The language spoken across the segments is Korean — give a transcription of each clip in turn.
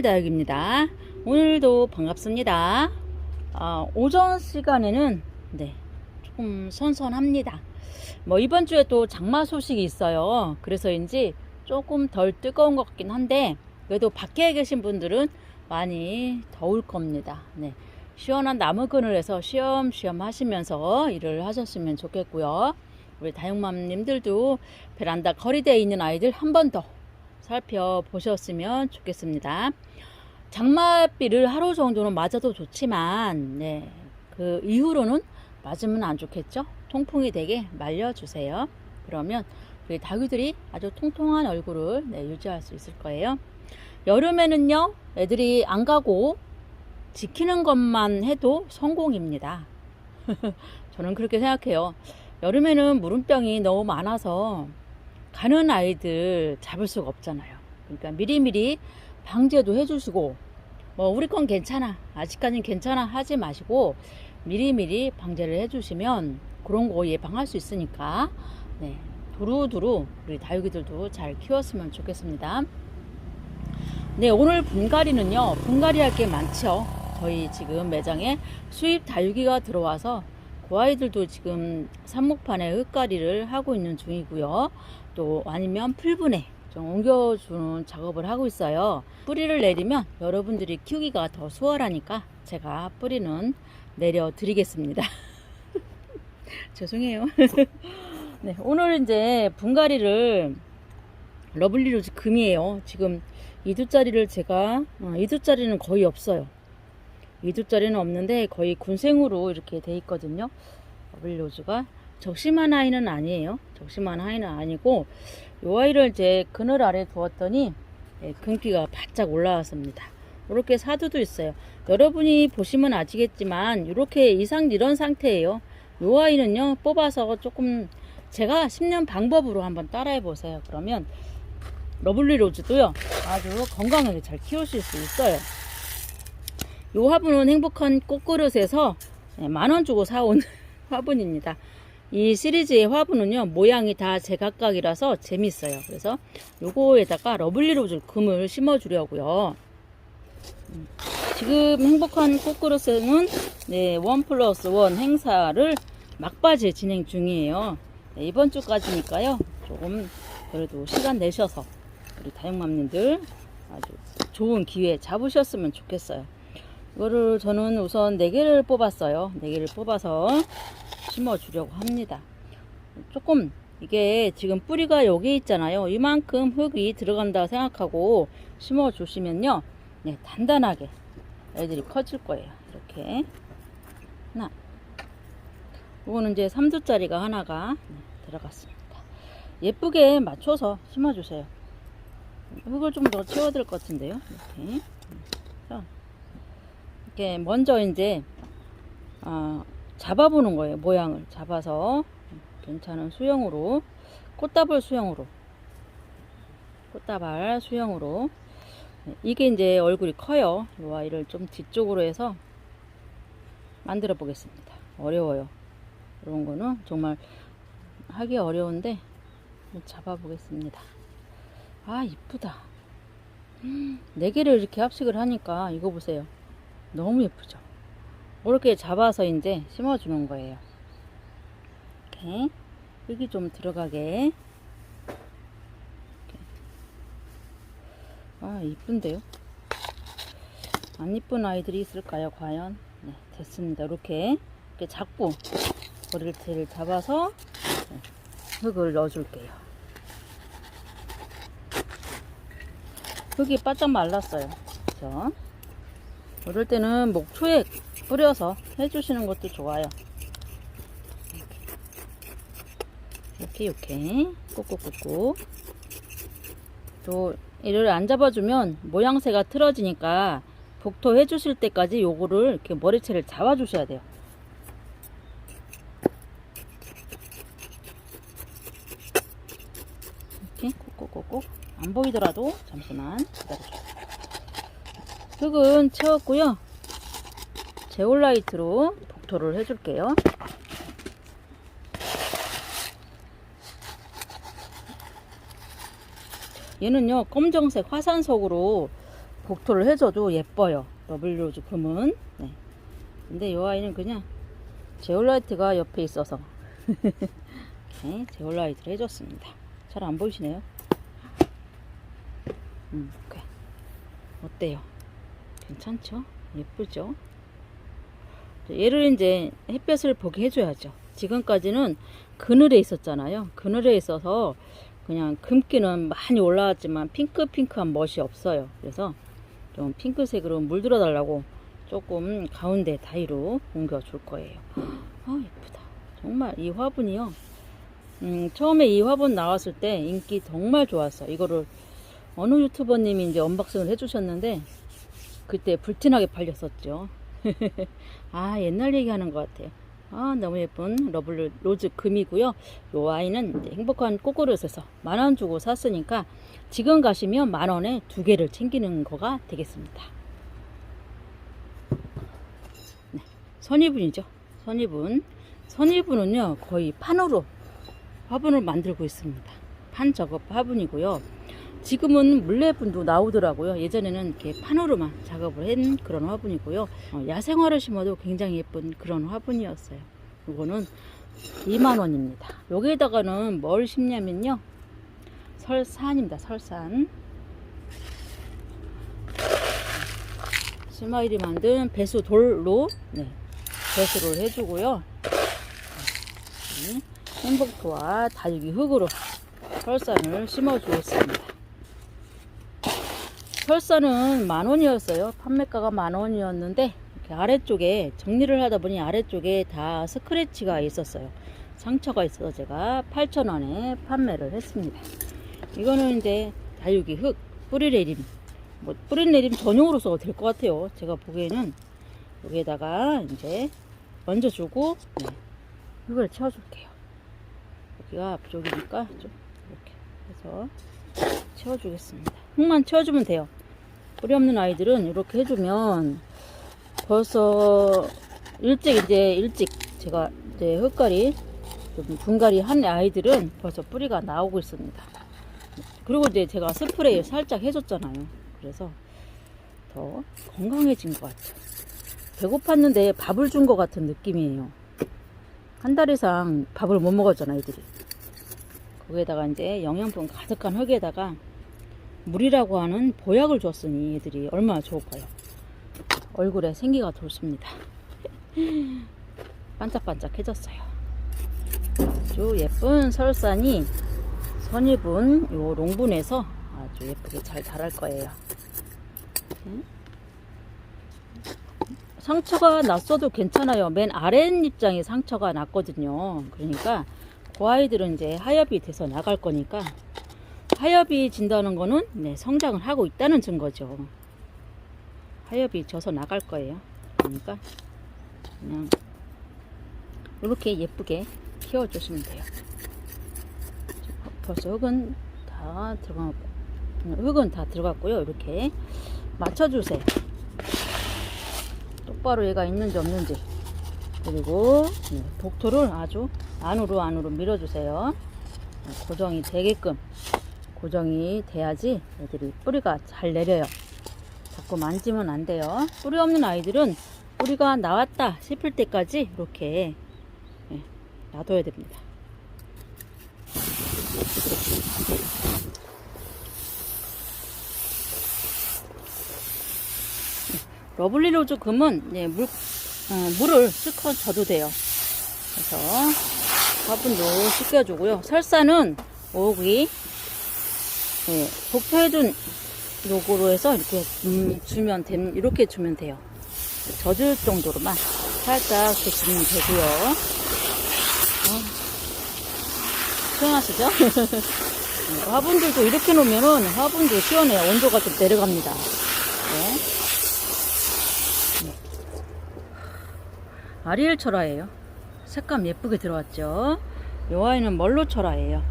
생활다육입니다. 오늘도 반갑습니다. 아, 오전 시간에는 네, 조금 선선합니다. 뭐 이번 주에 또 장마 소식이 있어요. 그래서인지 조금 덜 뜨거운 것 같긴 한데 그래도 밖에 계신 분들은 많이 더울 겁니다. 네. 시원한 나무 그늘에서 쉬엄쉬엄 하시면서 일을 하셨으면 좋겠고요. 우리 다육맘님들도 베란다 거리대에 있는 아이들 한 번 더 살펴보셨으면 좋겠습니다. 장맛비를 하루 정도는 맞아도 좋지만, 네, 그 이후로는 맞으면 안 좋겠죠? 통풍이 되게 말려주세요. 그러면 우리 다육들이 아주 통통한 얼굴을 네, 유지할 수 있을 거예요. 여름에는요, 애들이 안 가고 지키는 것만 해도 성공입니다. 저는 그렇게 생각해요. 여름에는 무름병이 너무 많아서 가는 아이들 잡을 수가 없잖아요. 그러니까 미리미리 방제도 해주시고, 뭐, 우리 건 괜찮아. 아직까지는 괜찮아. 하지 마시고, 미리미리 방제를 해주시면 그런 거 예방할 수 있으니까, 네. 두루두루 우리 다육이들도 잘 키웠으면 좋겠습니다. 네, 오늘 분갈이는요, 분갈이 할 게 많죠. 저희 지금 매장에 수입 다육이가 들어와서 그 아이들도 지금 삽목판에 흙갈이를 하고 있는 중이고요. 또 아니면 풀분에 좀 옮겨주는 작업을 하고 있어요. 뿌리를 내리면 여러분들이 키우기가 더 수월하니까 제가 뿌리는 내려 드리겠습니다. 죄송해요. 네, 오늘 이제 분갈이를 러블리로즈 금이에요. 지금 2두짜리를 제가, 어, 2두짜리는 거의 없어요. 2두짜리는 없는데 거의 군생으로 이렇게 돼 있거든요. 러블리로즈가. 적심한 아이는 아니에요. 적심한 아이는 아니고, 요 아이를 이제 그늘 아래 두었더니, 예, 금기가 바짝 올라왔습니다. 이렇게 사두도 있어요. 여러분이 보시면 아시겠지만, 이렇게 이상 이런 상태예요. 요 아이는요, 뽑아서 조금 제가 10년 방법으로 한번 따라해 보세요. 그러면 러블리 로즈도요, 아주 건강하게 잘 키우실 수 있어요. 요 화분은 행복한 꽃그릇에서 네, 만원 주고 사온 화분입니다. 이 시리즈의 화분은요, 모양이 다 제각각이라서 재밌어요. 그래서 요거에다가 러블리 로즈 금을 심어 주려고요. 음, 지금 행복한 꽃그릇에는 네, 원 플러스 원 행사를 막바지 진행 중이에요. 네, 이번 주까지니까요. 조금 그래도 시간 내셔서 우리 다육맘님들 아주 좋은 기회 잡으셨으면 좋겠어요. 이거를 저는 우선 4개를 뽑았어요. 4개를 뽑아서 심어 주려고 합니다. 조금 이게 지금 뿌리가 여기 있잖아요. 이만큼 흙이 들어간다 생각하고 심어 주시면요. 네, 단단하게 애들이 커질 거예요. 이렇게 하나 이거는 이제 3두짜리가 하나가 네, 들어갔습니다. 예쁘게 맞춰서 심어주세요. 흙을 좀 더 채워야 될것 같은데요. 이렇게. 이렇게 먼저 이제 어, 잡아보는 거예요. 모양을 잡아서 괜찮은 수영으로 꽃다발 수영으로 꽃다발 수영으로 네, 이게 이제 얼굴이 커요. 이 아이를 좀 뒤쪽으로 해서 만들어 보겠습니다. 어려워요. 이런 거는 정말 하기 어려운데 잡아 보겠습니다. 아 이쁘다. 네 개를 이렇게 합식을 하니까 이거 보세요. 너무 예쁘죠. 이렇게 잡아서 이제 심어주는 거예요. 이렇게 흙이 좀 들어가게. 아 이쁜데요. 안 이쁜 아이들이 있을까요? 과연? 네, 됐습니다. 이렇게 이렇게 잡고 고리를 잡아서 네, 흙을 넣어줄게요. 흙이 바짝 말랐어요. 그죠? 이럴 때는 목초에 뿌려서 해주시는 것도 좋아요. 이렇게 이렇게 꾹꾹꾹꾹 또 이를 안 잡아주면 모양새가 틀어지니까 복토 해 주실 때까지 요거를 이렇게 머리채를 잡아 주셔야 돼요. 이렇게 꾹꾹꾹꾹 안 보이더라도 잠시만 기다려주세요. 흙은 채웠고요. 제올라이트로 복토를 해줄게요. 얘는요 검정색 화산석으로 복토를 해줘도 예뻐요. 러블리로즈 금은. 네. 근데 이 아이는 그냥 제올라이트가 옆에 있어서 이렇게 제올라이트를 해줬습니다. 잘 안 보이시네요. 음. 어때요? 괜찮죠? 예쁘죠? 얘를 이제 햇볕을 보게 해줘야죠. 지금까지는 그늘에 있었잖아요. 그늘에 있어서 그냥 금기는 많이 올라왔지만 핑크핑크한 멋이 없어요. 그래서 좀 핑크색으로 물들어 달라고 조금 가운데 다이로 옮겨 줄 거예요. 아 예쁘다. 정말 이 화분이요. 음, 처음에 이 화분 나왔을 때 인기 정말 좋았어. 이거를 어느 유튜버님이 이제 언박싱을 해주셨는데 그때 불티나게 팔렸었죠. 아 옛날 얘기하는 것 같아요. 아 너무 예쁜 러블 로즈 금이고요. 요 아이는 행복한 꽃그릇에서 만 원 주고 샀으니까 지금 가시면 만 원에 두 개를 챙기는 거가 되겠습니다. 네, 선이분이죠. 선이분. 선이분은요 거의 판으로 화분을 만들고 있습니다. 판 작업 화분이고요. 지금은 물레분도 나오더라고요. 예전에는 이렇게 판으로만 작업을 한 그런 화분이고요. 어, 야생화를 심어도 굉장히 예쁜 그런 화분이었어요. 이거는 2만원입니다. 여기에다가는 뭘 심냐면요. 설산입니다. 설산. 스마일이 만든 배수 돌로 네, 배수를 해주고요. 네, 행복토와 다육이 흙으로 설산을 심어주었습니다. 설산은 만 원이었어요. 판매가가 만 원이었는데 이렇게 아래쪽에 정리를 하다 보니 아래쪽에 다 스크래치가 있었어요. 상처가 있어서 제가 8천 원에 판매를 했습니다. 이거는 이제 다육이 흙 뿌리 내림 뭐 뿌리 내림 전용으로 써도 될 것 같아요. 제가 보기에는 여기에다가 이제 얹어주고 네, 흙을 채워줄게요. 여기가 앞쪽이니까 좀 이렇게 해서 채워주겠습니다. 흙만 채워주면 돼요. 뿌리 없는 아이들은 이렇게 해주면 벌써 일찍 이제 일찍 제가 이제 흙갈이 좀 분갈이 한 아이들은 벌써 뿌리가 나오고 있습니다. 그리고 이제 제가 스프레이 살짝 해줬잖아요. 그래서 더 건강해진 것 같아요. 배고팠는데 밥을 준 것 같은 느낌이에요. 한 달 이상 밥을 못 먹었잖아, 아이들이. 거기에다가 이제 영양분 가득한 흙에다가 물이라고 하는 보약을 줬으니 애들이 얼마나 좋을까요? 얼굴에 생기가 돌습니다. 반짝반짝해졌어요. 아주 예쁜 설산이 선입은 요 롱분에서 아주 예쁘게 잘 자랄 거예요. 응? 상처가 났어도 괜찮아요. 맨 아랫입장에 상처가 났거든요. 그러니까 그 아이들은 이제 하엽이 돼서 나갈 거니까 하엽이 진다는 거는 네, 성장을 하고 있다는 증거죠. 하엽이 져서 나갈 거예요. 그러니까 그냥 이렇게 예쁘게 키워주시면 돼요. 벌써 흙은 다 들어가고 흙은 다 들어갔고요. 이렇게 맞춰주세요. 똑바로 얘가 있는지 없는지 그리고 네, 복토를 아주 안으로 안으로 밀어주세요. 고정이 되게끔 고정이 돼야지 애들이 뿌리가 잘 내려요. 자꾸 만지면 안 돼요. 뿌리 없는 아이들은 뿌리가 나왔다 싶을 때까지 이렇게 예, 놔둬야 됩니다. 러블리 로즈 금은 예, 물, 어, 물을 실컷 줘도 돼요. 그래서 화분도 씻겨주고요. 설사는 오기 예, 복토해준 요거로 해서 이렇게 음, 주면 됨, 이렇게 주면 돼요. 젖을 정도로만 살짝 이렇게 주면 되고요. 어, 시원하시죠? 네, 화분들도 이렇게 놓으면은 화분도 시원해요. 온도가 좀 내려갑니다. 네. 네. 아리엘 철화예요. 색감 예쁘게 들어왔죠. 요 아이는 멀로 철화예요.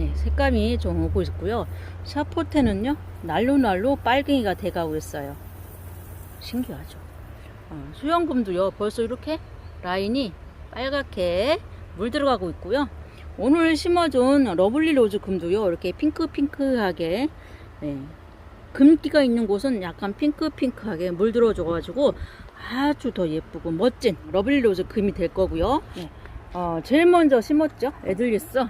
네, 색감이 좀 오고 있고요. 샤포테는요, 날로날로 빨갱이가 돼가고 있어요. 신기하죠. 어, 수영금도요, 벌써 이렇게 라인이 빨갛게 물 들어가고 있고요. 오늘 심어준 러블리 로즈 금도요, 이렇게 핑크핑크하게 네, 금기가 있는 곳은 약간 핑크핑크하게 물 들어줘가지고 아주 더 예쁘고 멋진 러블리 로즈 금이 될 거고요. 네. 어, 제일 먼저 심었죠. 에들리스.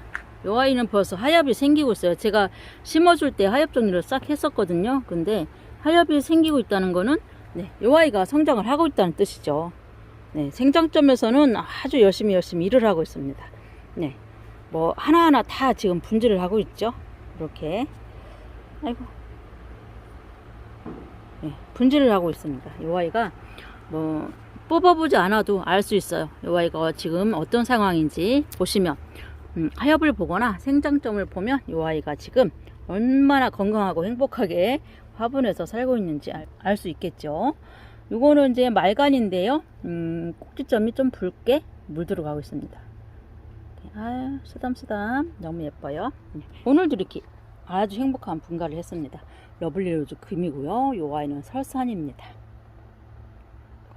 요 아이는 벌써 하엽이 생기고 있어요. 제가 심어줄 때 하엽 정리를 싹 했었거든요. 근데 하엽이 생기고 있다는 거는 네, 요 아이가 성장을 하고 있다는 뜻이죠. 네, 생장점에서는 아주 열심히 열심히 일을 하고 있습니다. 네, 뭐 하나하나 다 지금 분질을 하고 있죠. 이렇게. 아이고. 네, 분질을 하고 있습니다. 이 아이가 뭐 뽑아보지 않아도 알 수 있어요. 이 아이가 지금 어떤 상황인지 보시면 음, 하엽을 보거나 생장점을 보면 이 아이가 지금 얼마나 건강하고 행복하게 화분에서 살고 있는지 알 수 있겠죠. 이거는 이제 말간인데요. 음, 꼭지점이 좀 붉게 물들어가고 있습니다. 아, 쓰담쓰담 너무 예뻐요. 네. 오늘도 이렇게 아주 행복한 분갈이를 했습니다. 러블리 로즈 금이고요. 요 아이는 설산입니다.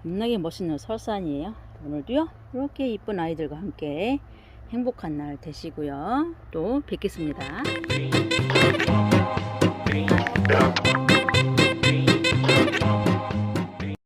겁나게 멋있는 설산이에요. 오늘도요. 이렇게 이쁜 아이들과 함께 행복한 날 되시고요. 또 뵙겠습니다.